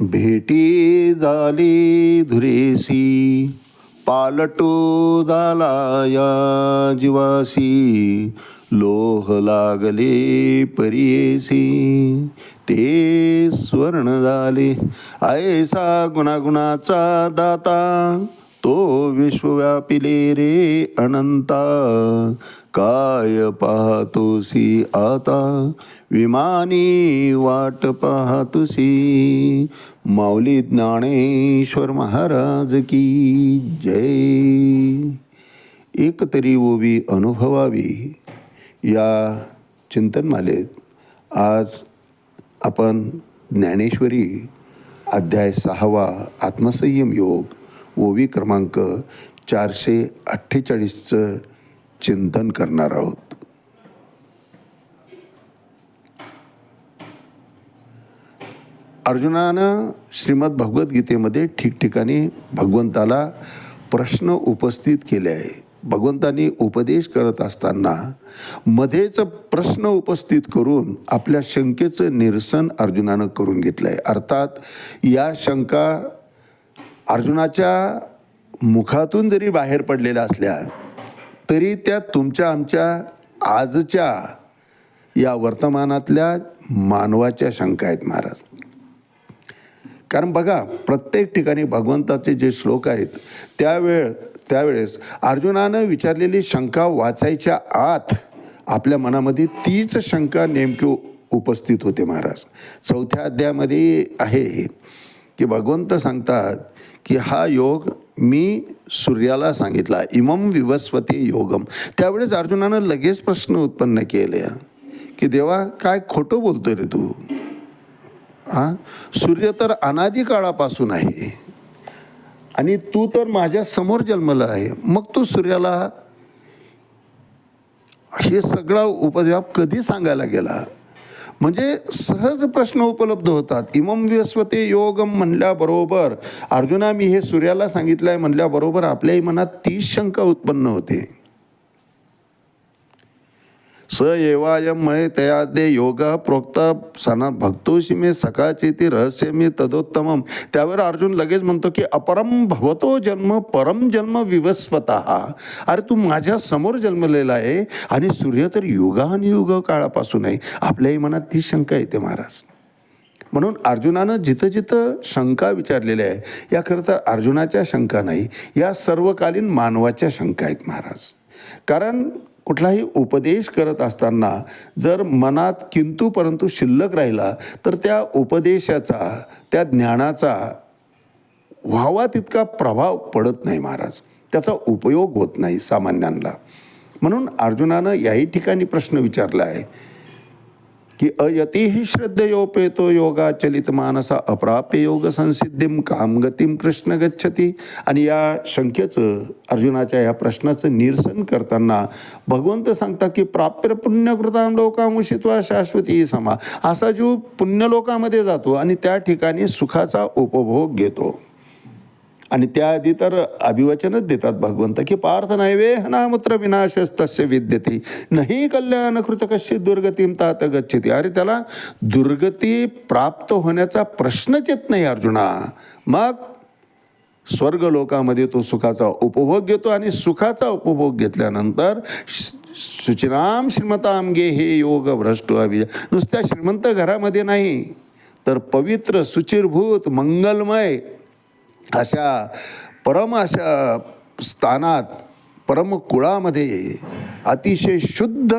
भेटी झाली धुरेसी पालटो झाला या जीवासी लोह लागले परियेसी. ते स्वर्ण झाले ऐसा गुणागुणाचा दाता तो विश्वव्यापिले रे अनंता. काय पाहतोसी आता? विमानी वाट पाहतोसी. माऊली ज्ञानेश्वर महाराज की जय. एक तरी ओवी अनुभवावी. या चिंतनमालेत आज आपण ज्ञानेश्वरी अध्याय सहावा आत्मसंयम योग ओवी क्रमांक चारशे अठ्ठेचाळीसचं चिंतन करणार आहोत. अर्जुनानं श्रीमद भगवद्गीतेमध्ये ठिकठिकाणी भगवंताला प्रश्न उपस्थित केले आहे. भगवंतानी उपदेश करत असताना मध्येच प्रश्न उपस्थित करून आपल्या शंकेचं निरसन अर्जुनानं करून घेतलं आहे अर्थात या शंका अर्जुनाच्या मुखातून जरी बाहेर पडलेल्या असल्या तरी त्या तुमच्या आमच्या आजच्या या वर्तमानातल्या मानवाच्या शंका आहेत महाराज. कारण बघा प्रत्येक ठिकाणी भगवंताचे जे श्लोक आहेत त्यावेळ त्यावेळेस अर्जुनानं विचारलेली शंका वाचायच्या आत आपल्या मनामध्ये तीच शंका नेमकी उपस्थित होते महाराज. चौथ्या अध्यायामध्ये आहे की भगवंत सांगतात की हा योग मी सूर्याला सांगितला इमम विवस्वते योगम. त्यावेळेस अर्जुनानं लगेच प्रश्न उत्पन्न केले की देवा काय खोटं बोलतो रे तू? हां सूर्य तर अनादी काळापासून आहे. आणि तू तर माझ्यासमोर जन्मला आहे. मग तू सूर्याला हे सगळा उपद्व्याप कधी सांगायला गेला? म्हणजे सहज प्रश्न उपलब्ध होतात. इमम विस्वते योगम म्हणल्याबरोबर अर्जुना मी हे सूर्याला सांगितलं आहे म्हणल्याबरोबर आपल्याही मनात तीच शंका उत्पन्न होते. स एवायम मये तयादे योग प्रोक्त सना भक्तोशी मे सकाचे ती रहस्य मी तदोत्तमम। त्यावर अर्जुन लगेच म्हणतो की अपरम भवतो जन्म परम जन्म विवस्वत। अरे तू माझ्यासमोर जन्मलेला आहे आणि सूर्य तर युगानुयुग काळापासून आहे. आपल्याही मनात ती शंका येते महाराज. म्हणून अर्जुनानं जिथं जिथं शंका विचारलेल्या आहे या खरं तर अर्जुनाच्या शंका नाही या सर्वकालीन मानवाच्या शंका आहेत महाराज. कारण कुठलाही उपदेश करत असताना जर मनात किंतु परंतु शिल्लक राहिला तर त्या उपदेशाचा त्या ज्ञानाचा व्हावा तितका प्रभाव पडत नाही महाराज. त्याचा उपयोग होत नाही सामान्यांना. म्हणून अर्जुनानं याही ठिकाणी प्रश्न विचारला आहे. की अयतीही श्रद्धयोपेतो योगा चलित मानसा अप्राप्य योग संसिद्धीम कामगतीम कृष्ण गच्छती. आणि या शंकेचं अर्जुनाच्या या प्रश्नाचं निरसन करताना भगवंत सांगतात की प्राप्य पुण्यकृताम लोकामुषित्वा शाश्वती समा. असा जीव पुण्यलोकामध्ये जातो आणि त्या ठिकाणी सुखाचा उपभोग घेतो. आणि त्याआधी तर अभिवचनच देतात भगवंत की पार्थ नैवे विनाश विनाशस्तस्य विद्यते. नाही कल्याण कृत कशी दुर्गतीम तात गच्छती. अरे त्याला दुर्गती प्राप्त होण्याचा प्रश्नच येत नाही अर्जुना. मग स्वर्ग लोकामध्ये तो सुखाचा उपभोग घेतो आणि सुखाचा उपभोग घेतल्यानंतर श- श्रीमताम गे हे योग भ्रष्ट अभिजय नुसत्या श्रीमंत घरामध्ये नाही तर पवित्र सुचिरभूत मंगलमय अशा परम अशा स्थानात परम कुळामध्ये अतिशय शुद्ध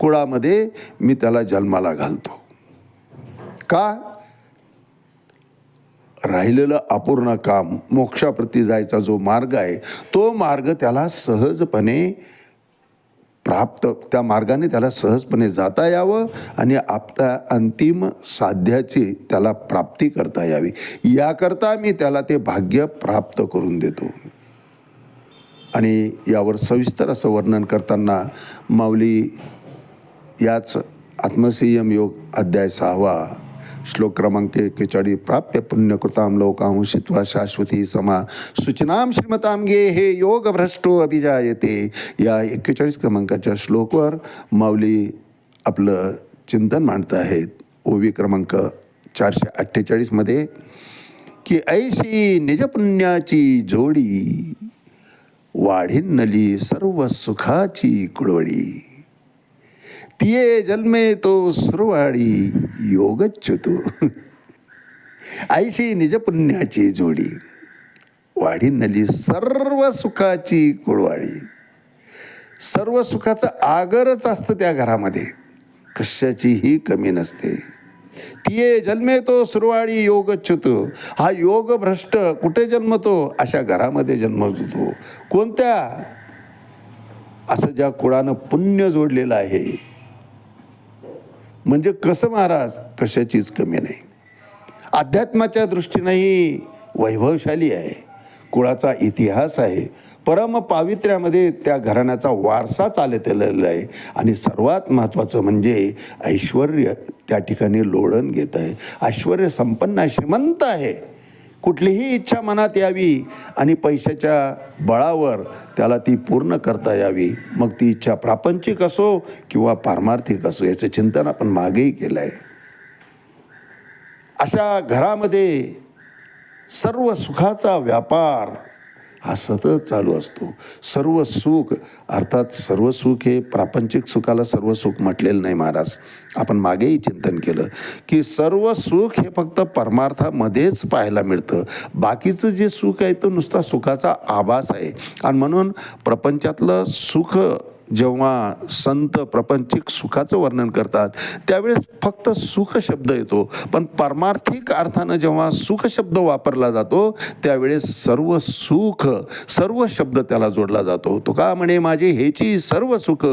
कुळामध्ये मी त्याला जन्माला घालतो. का? राहिलेलं अपूर्ण काम मोक्षाप्रती जायचा जो मार्ग आहे तो मार्ग त्याला सहजपणे प्राप्त त्या मार्गाने त्याला सहजपणे जाता यावं आणि आपल्या अंतिम साध्याची त्याला प्राप्ती करता यावी. याकरता मी त्याला ते भाग्य प्राप्त करून देतो. आणि यावर सविस्तर असं वर्णन करताना माऊली याच आत्मसंयम योग अध्याय सहावा श्लोक क्रमांक एकेचाळीस प्राप्य पुण्यकृताम लोकांशित्वा शाश्वती समा। सूचनाम श्रीमताम गे हे योग भ्रष्टो अभिजायते। या एक्केचाळीस क्रमांकाच्या श्लोकवर माऊली आपलं चिंतन मांडत आहेत. ओवी क्रमांक चारशे अठ्ठेचाळीसमध्ये की ऐशी निजपुण्याची जोडी वाढिन्नली सर्व सुखाची कुडवडी. तिये जन्मे तो सुरवाळी योगच्युतो आईशी निजपुण्याची जोडी. वाढिन्नली सर्व सुखाची कुळवाळी सर्व सुखाचं आगरच असतं त्या घरामध्ये. कशाचीही कमी नसते. तिये जन्मे तो सुरवाळी योगच्युत हा योग भ्रष्ट कुठे जन्मतो? अशा घरामध्ये जन्मतो. कोणत्या? असं ज्या कुळानं पुण्य जोडलेलं आहे. म्हणजे कसं महाराज? कशाचीच कमी नाही. अध्यात्माच्या दृष्टीनंही वैभवशाली आहे. कुळाचा इतिहास आहे. परम पावित्र्यामध्ये त्या घराण्याचा वारसा चालत आलेला आहे. आणि सर्वात महत्त्वाचं म्हणजे ऐश्वर त्या ठिकाणी लोळण घेत आहे. ऐश्वर संपन्न आहे श्रीमंत आहे. कुठलीही इच्छा मनात यावी आणि पैशाच्या बळावर त्याला ती पूर्ण करता यावी. मग ती इच्छा प्रापंचिक असो किंवा पारमार्थिक असो याचं चिंतन आपण मागेही केलं आहे अशा घरामध्ये सर्व सुखाचा व्यापार हा सतत चालू असतो. सर्व सुख अर्थात सर्व सुख हे प्रापंचिक सुखाला सर्व सुख म्हटलेलं नाही महाराज. आपण मागेही चिंतन केलं की सर्व सुख हे फक्त परमार्थामध्येच पाहायला मिळतं. बाकीचं जे सुख आहे तो नुसता सुखाचा आभास आहे. आणि म्हणून प्रपंचातलं सुख जेव्हा संत प्रपंचिक सुखाचं वर्णन करतात त्यावेळेस फक्त सुख शब्द येतो. पण पारमार्थिक अर्थानं जेव्हा सुख शब्द वापरला जातो त्यावेळेस सर्व सुख सर्व शब्द त्याला जोडला जातो. तुका म्हणे माझे हेची सर्व सुख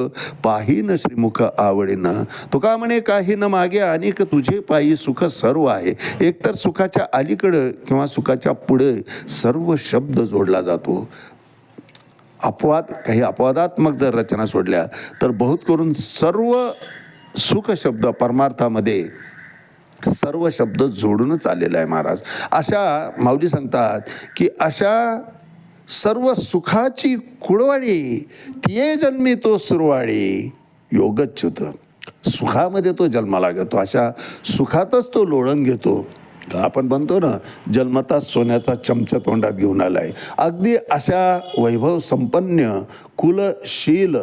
पाहीन श्रीमुख आवडीनं. तुका म्हणे काही न मागे अनेक तुझे पायी सुख सर्व आहे. एकतर सुखाच्या अलीकडं किंवा सुखाच्या पुढे सर्व शब्द जोडला जातो. अपवाद काही अपवादात्मक जर रचना सोडल्या तर बहुत करून सर्व सुख शब्द परमार्थामध्ये सर्व शब्द जोडूनच आलेला आहे महाराज. अशा माऊली सांगतात की अशा सर्व सुखाची कुळवाडी तिये जन्मी तो सुरवाळी योगच्युत सुखामध्ये तो जन्माला घेतो अशा सुखातच तो लोळण घेतो. आपण म्हणतो ना जन्मताच सोन्याचा चमचा तोंडात घेऊन आलाय. अगदी अशा वैभव संपन्न कुलशील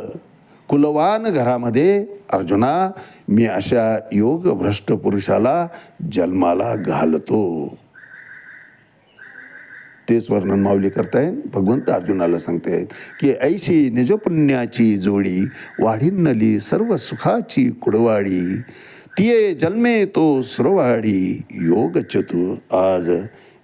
कुलवान घरामध्ये अर्जुना मी अशा योग भ्रष्ट पुरुषाला जन्माला घालतो. तेच वर्णन माऊली करताय भगवंत अर्जुनाला सांगतायत की ऐशी निजपुण्याची जोडी वाढीनली सर्व सुखाची कुडवाडी. तिये जन्मे तो स्रवाडी योग चतु आज